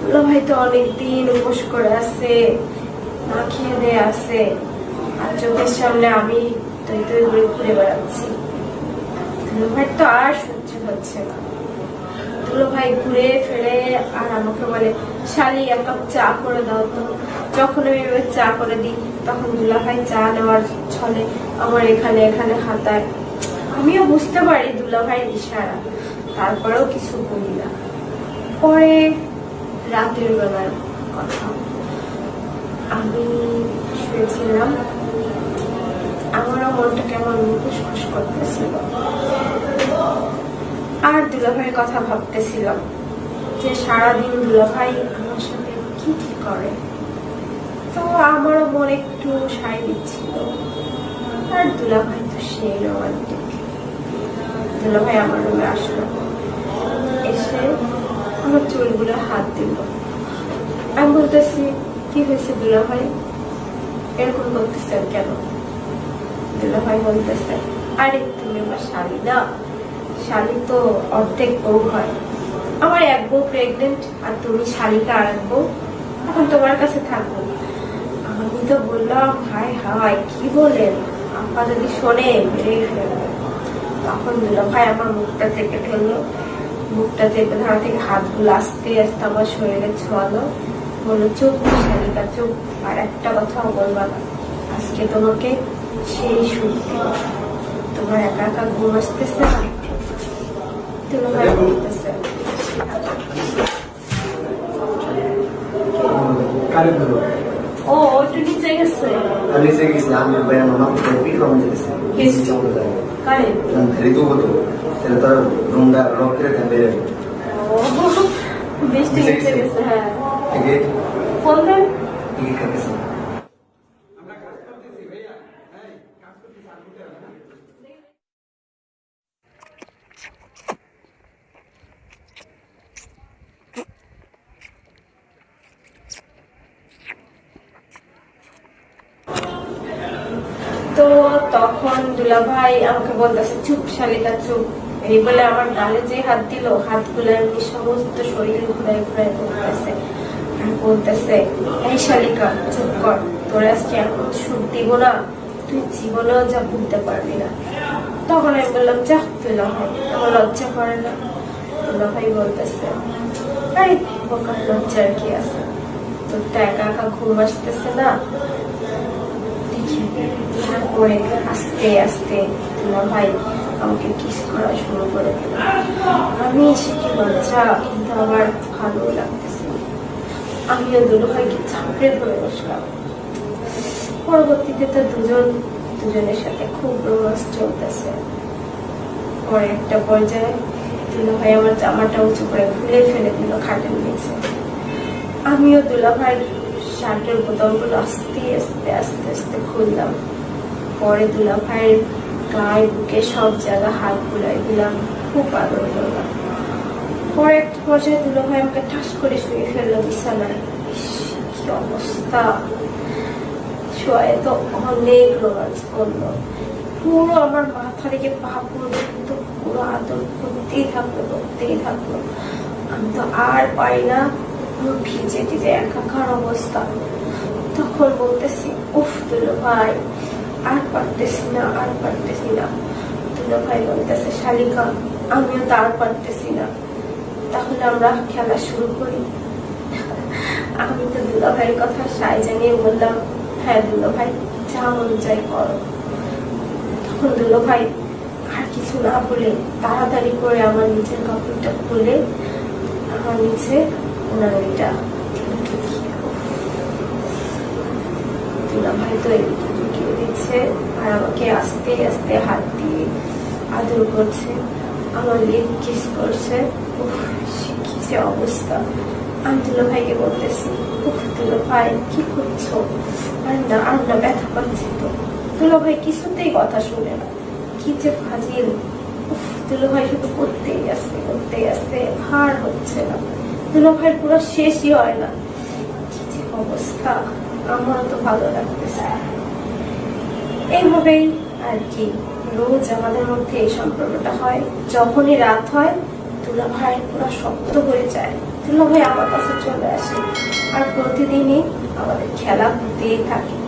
দুলাভাই তো অনেকদিন উপোস করে আছে, না খেয়ে দিয়ে আছে। আর চোখের সামনে আমি তৈ তৈ করে ঘুরে বেড়াচ্ছি। দুলাভাই তো আর সহ্য হচ্ছে না। দুলো ভাই ঘুরে ফিরে আর আমাকে বলে, শালি, এক কাপ চা করে দাও তো। যখন আমি চা করে দিই, তখন দুলা ভাই চা নেওয়ার ছলে আমার এখানে এখানে হাতায়। আমিও বুঝতে পারি দুলা ভাই ইশারা, তারপরেও কিছু বলি না। পরে রাতের বেলার কথা। আমি শুয়েছিলাম, আমারও মনটা কেমন খুশখুশ করতেছিল। আর দুলাভাইয়ের কথা ভাবতেছিলাম যে সারাদিন দুলাভাই আমার সাথে কি কি করে। তো আমারও মনে একটু সাই দিচ্ছিল। আর দুলাভাই তো সেই রোমান্টিক। দুলাভাই আমার রুমে আসলো। এসে আমার চুলগুলো হাত দিল। আমি বলতেছি, কি হয়েছে দুলাভাই? এরকম করতেছেন কেন? দুলাভাই বলতেছে, আরে তুমি আমার স্বামী না। শালি তো অর্ধেক বউ হয়। আমার এক বউ প্রেগনেন্ট আর তুমি শালিকা আর এক বউ। এখন তোমার কাছে থাকব। আমি তো বললাম হাই হাই কি বলেন? আপা যদি শোনে, মেরেই ফেলবে তখন ভাই আমার মুখটা থেকে ফেলল মুখটা চেপে ধরা থেকে হাতগুলো আস্তে আস্তে আমার শরীরে ছোঁয়ালো। বলল, চুপ শালিকা, চুপ। আর একটা কথাও বলবা না। আজকে তোমাকে সেই সুখ তোমার একা একা ঘুম আসতেছে না? দুলা ভাই বলতেছে কারে ধরো ও ওইটা নিচে গেছে। সে গেছি। আমি ভাই আমার মাথা থেকে Yes. চলে যায় কারে ঋতু হতো তাহলে তোর রুমটা লক করে দেন বেরে ও বৃষ্টি নিচে গেছে হ্যাঁ ফোন দেন টিকিট কাটতেছে তো তখন দুলাভাই আমাকে বলতেছে, চুপ শালিকা, চুপ। এই বলে আমার গালে যে হাত দিল, হাতগুলো এমনি সমস্ত শরীর ঘুরাই ঘুরাই করতেছে বলতেছে, এই শালিকা, চুপ কর, তোর আজকে এমন সুখ দিব না, তুই জীবনেও যা ভুলতে পারবি না। তখন আমি বললাম, যা দুলাভাই আমার লজ্জা করে না। দুলাভাই বলতেছে, এই বোকার লজ্জার কি আছে? তোর তো একা একা ঘুম আসতেছে না আস্তে আস্তে তোমার ভাই আমাকে কিস করা শুরু করে আমি শিখি লজ্জা কিন্তু আমার ভালো লাগতেছে না। আমিও দুটো ভাইকে ধরে বসলাম। পরবর্তীতে তো দুজন, দুজনের সাথে খুব রোমান্স চলতেছে। পরে একটা পর্যায়ে দুলো ভাই আমার জামাটা উঁচু করে খুলে ফেলে দিল, খাটের নিচে। আমিও দুলা ভাইয়ের শার্টের বোতামগুলো আস্তে আস্তে আস্তে আস্তে খুললাম। পরে দুলা ভাইয়ের গায়ে বুকে সব জায়গা হাত বুলাই দিলাম, খুব আদর করলাম। পরে একটা পর্যায়ে দুলা ভাই আমাকে ঠাস করে শুয়ে ফেলল বিছানায়। কি অবস্থা! শোয়ে তো অনেক রোমাঞ্চ করল। পুরো আমার মাথা থেকে পা পর্যন্ত পুরো আদর করতেই থাকল করতেই থাকল। আমি তো আর পাই না। ভিজে ভিজে একাকার অবস্থা। তখন বলতেছি, উফ, দুলো ভাই, আর পারতেছি না, আর পারতেছি না। দুলো ভাই বলতেছে, শালিকা, আমিও তো আর পারতেছি না। তাহলে আমরা খেলা শুরু করি। আমি তো দুলা ভাইয়ের কথা সাই জানিয়ে বললাম হ্যাঁ দুলো ভাই, যা মন চাই করো। তখন দুলো ভাই, আর কিছু না বলে তাড়াতাড়ি করে আমার নিচের কাপড়টা খুলে আমার নিচে এদিকে দিচ্ছে, আর আমাকে আস্তে আস্তে হাত দিয়ে আদর করছে, আমার কিস করছে। কি অবস্থা। আমি দুলো ভাইকে বলতেছি, উফ দুলো ভাই কি করছ? আর না আর না, ব্যথা পাচ্ছি তো। দুলো ভাই কিছুতেই কথা শুনে না। কি যে ফাজিল। উফ দুলো ভাই শুধু করতেই আসছে করতেই আসতে হার হচ্ছে না। দুলা ভাইয়ের পুরো শেষই হয় না। অবস্থা। আমার তো ভালো লাগতেছে। এইভাবেই আর কি, রোজ আমাদের মধ্যে এই সম্পর্কটা হয়। যখনই রাত হয় দুলা ভাই পুরো শক্ত হয়ে যায়। দুলা ভাই আমার কাছে চলে আসে। আর প্রতিদিনই আমাদের খেলা হতেই থাকে।